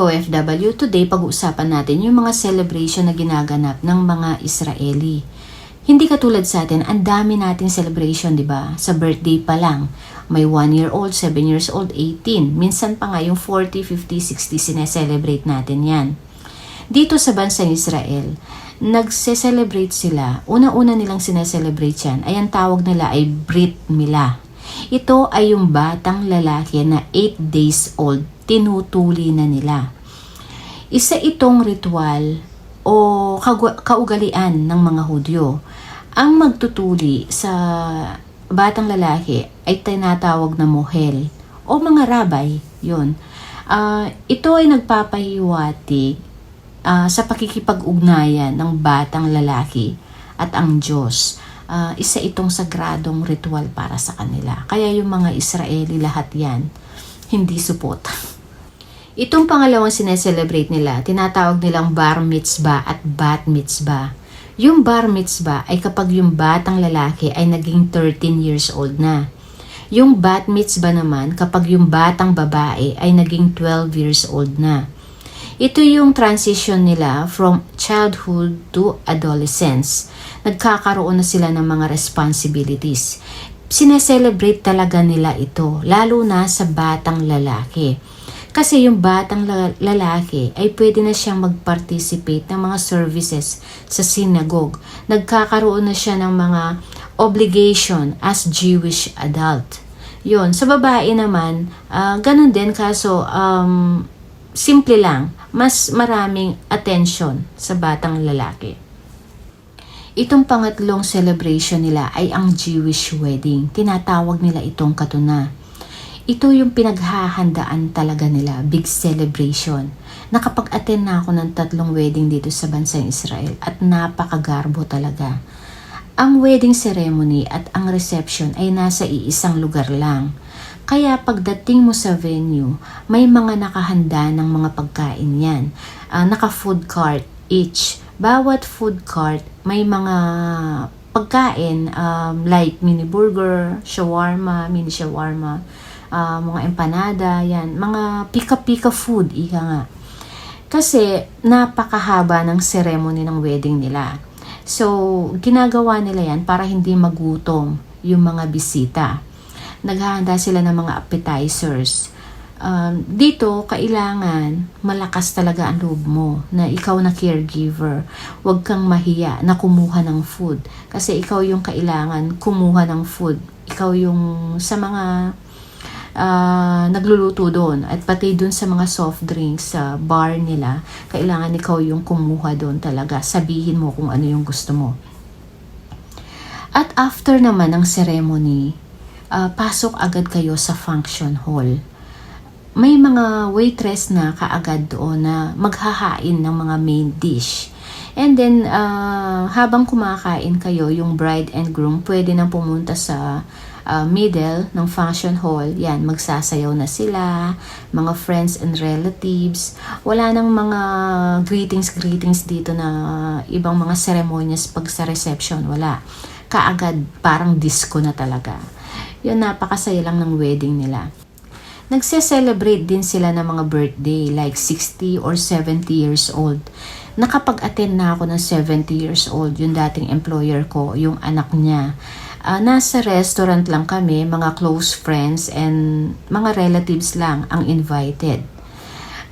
ka-OFW, today pag-uusapan natin yung mga celebration na ginaganap ng mga Israeli. Hindi katulad sa atin, ang dami nating celebration, di ba? Sa birthday pa lang, may 1 year old, 7 years old, 18. Minsan pa nga yung 40, 50, 60 sineselebrate natin yan. Dito sa bansang Israel, nagse-celebrate sila. Una-una nilang sineselebrate yan ay ang tawag nila ay Brit Milah. Ito ay yung batang lalaki na 8 days old, tinutuli na nila. Isa itong ritual o kaugalian ng mga Hudyo. Ang magtutuli sa batang lalaki ay tinatawag na mohel o mga rabay, yun. Ah, ito ay nagpapahiwatig ah, sa pakikipag-ugnayan ng batang lalaki at ang Diyos. Ah, isa itong sagradong ritual para sa kanila. Kaya yung mga Israeli lahat yan, hindi supot. Itong pangalawang sineselebrate nila, tinatawag nilang bar mitzvah at bat mitzvah. Yung bar mitzvah ay kapag yung batang lalaki ay naging 13 years old na. Yung bat mitzvah naman kapag yung batang babae ay naging 12 years old na. Ito yung transition nila from childhood to adolescence. Nagkakaroon na sila ng mga responsibilities. Sineselebrate talaga nila ito, lalo na sa batang lalaki. Kasi yung batang la- lalaki ay pwede na siyang mag-participate ng mga services sa synagogue. Nagkakaroon na siya ng mga obligation as Jewish adult. Yun. Sa babae naman, ah, ganun din kaso um, simple lang, mas maraming attention sa batang lalaki. Itong pangatlong celebration nila ay ang Jewish wedding. Tinatawag nila itong katuna. Ito yung pinaghahandaan talaga nila, big celebration. Nakapag-attend na ako ng tatlong wedding dito sa bansang Israel at napakagarbo talaga. Ang wedding ceremony at ang reception ay nasa iisang lugar lang. Kaya pagdating mo sa venue, may mga nakahanda ng mga pagkain yan. Ah, naka-food cart each. Bawat food cart may mga pagkain um, like mini burger, shawarma, mini shawarma, ah, mga empanada, yan. Mga pika-pika food, ika nga. Kasi napakahaba ng ceremony ng wedding nila. So, ginagawa nila yan para hindi magutom yung mga bisita. Naghahanda sila ng mga appetizers. Um, dito, kailangan malakas talaga ang loob mo na ikaw na caregiver. Huwag kang mahiya na kumuha ng food. Kasi ikaw yung kailangan kumuha ng food. Ikaw yung sa mga ah, nagluluto doon at pati doon sa mga soft drinks sa bar nila, kailangan ikaw yung kumuha doon talaga. Sabihin mo kung ano yung gusto mo. At after naman ng ceremony, ah, pasok agad kayo sa function hall. May mga waitress na kaagad doon na maghahain ng mga main dish. And then, ah, habang kumakain kayo, yung bride and groom, pwede nang pumunta sa ah, middle ng function hall. Yan, magsasayaw na sila, mga friends and relatives. Wala nang mga greetings-greetings dito na ibang mga ceremonies pag sa reception. Wala. Kaagad, parang disco na talaga. Yun, napakasaya lang ng wedding nila. Nagse-celebrate din sila ng mga birthday like 60 or 70 years old. Nakapag-attend na ako ng 70 years old, yung dating employer ko, yung anak niya. Ah, nasa restaurant lang kami, mga close friends and mga relatives lang ang invited.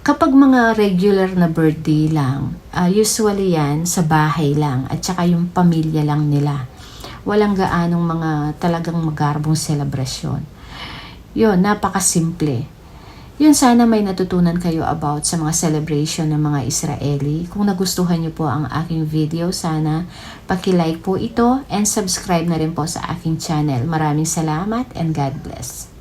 Kapag mga regular na birthday lang, ah, usually yan sa bahay lang at saka yung pamilya lang nila. Walang gaanong mga talagang magarbong selebrasyon. Yun, napakasimple. Yun, sana may natutunan kayo about sa mga celebration ng mga Israeli. Kung nagustuhan niyo po ang aking video, sana paki-like po ito and subscribe na rin po sa aking channel. Maraming salamat and God bless.